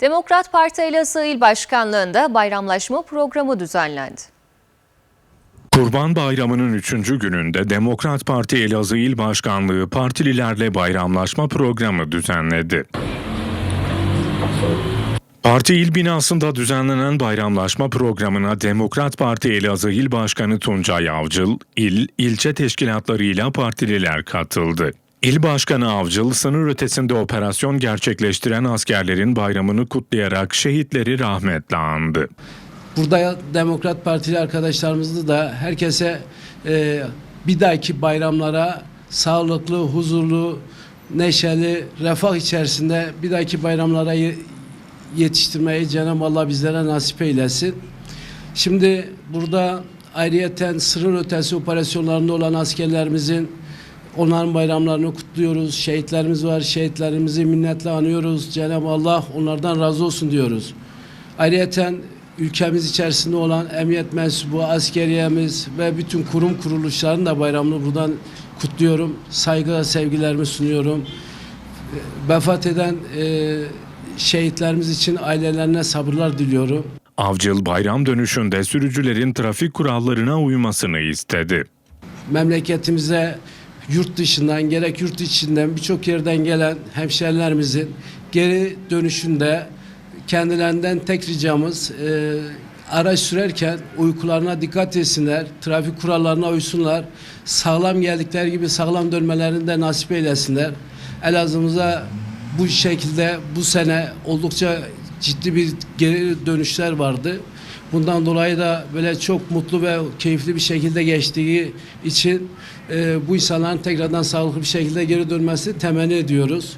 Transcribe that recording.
Demokrat Parti Elazığ İl Başkanlığı'nda bayramlaşma programı düzenlendi. Kurban Bayramı'nın 3. gününde Demokrat Parti Elazığ İl Başkanlığı partililerle bayramlaşma programı düzenledi. Parti il binasında düzenlenen bayramlaşma programına Demokrat Parti Elazığ İl Başkanı Tuncay Avcıl, il, ilçe teşkilatlarıyla partililer katıldı. İl Başkanı Avcıl, sınır ötesinde operasyon gerçekleştiren askerlerin bayramını kutlayarak şehitleri rahmetle andı. Burada Demokrat Partili arkadaşlarımızı da herkese e, bir dahaki bayramlara sağlıklı, huzurlu, neşeli, refah içerisinde bir dahaki bayramlara ye- yetiştirmeyi Cenab-ı Allah bizlere nasip eylesin. Şimdi burada ayrıyeten sınır ötesi operasyonlarında olan askerlerimizin onların bayramlarını kutluyoruz. Şehitlerimiz var. Şehitlerimizi minnetle anıyoruz. Cenab-ı Allah onlardan razı olsun diyoruz. Ayrıyeten ülkemiz içerisinde olan emniyet mensubu, askeriyemiz ve bütün kurum kuruluşların da bayramını buradan kutluyorum. Saygı ve sevgilerimi sunuyorum. Vefat eden e, şehitlerimiz için ailelerine sabırlar diliyorum. Avcıl bayram dönüşünde sürücülerin trafik kurallarına uymasını istedi. memleketimize yurt dışından gerek yurt içinden birçok yerden gelen hemşerilerimizin geri dönüşünde kendilerinden tek ricamız e, araç sürerken uykularına dikkat etsinler, trafik kurallarına uysunlar, sağlam geldikleri gibi sağlam dönmelerini de nasip eylesinler. Elazığ'ımıza bu şekilde bu sene oldukça ciddi bir geri dönüşler vardı. Bundan dolayı da böyle çok mutlu ve keyifli bir şekilde geçtiği için e, bu insanların tekrardan sağlıklı bir şekilde geri dönmesini temenni ediyoruz.